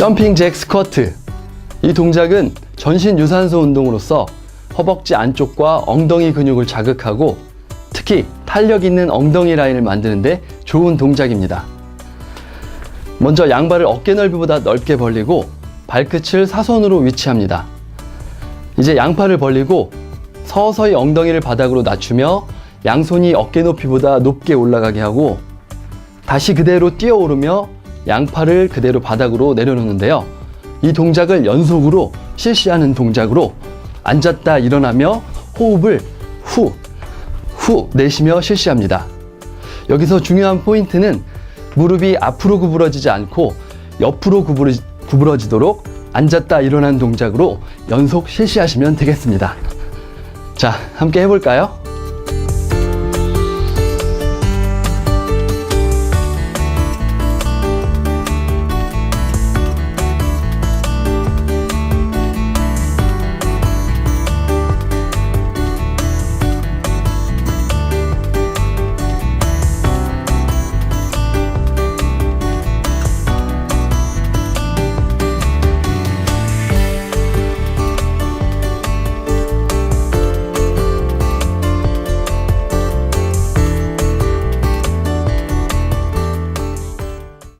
점핑 잭 스쿼트. 이 동작은 전신 유산소 운동으로서 허벅지 안쪽과 엉덩이 근육을 자극하고 특히 탄력 있는 엉덩이 라인을 만드는데 좋은 동작입니다. 먼저 양발을 어깨 넓이보다 넓게 벌리고 발끝을 사선으로 위치합니다. 이제 양팔을 벌리고 서서히 엉덩이를 바닥으로 낮추며 양손이 어깨 높이보다 높게 올라가게 하고 다시 그대로 뛰어오르며 양팔을 그대로 바닥으로 내려놓는데요. 이 동작을 연속으로 실시하는 동작으로 앉았다 일어나며 호흡을 후, 후 내쉬며 실시합니다. 여기서 중요한 포인트는 무릎이 앞으로 구부러지지 않고 옆으로 구부러, 구부러지도록 앉았다 일어난 동작으로 연속 실시하시면 되겠습니다. 자, 함께 해볼까요?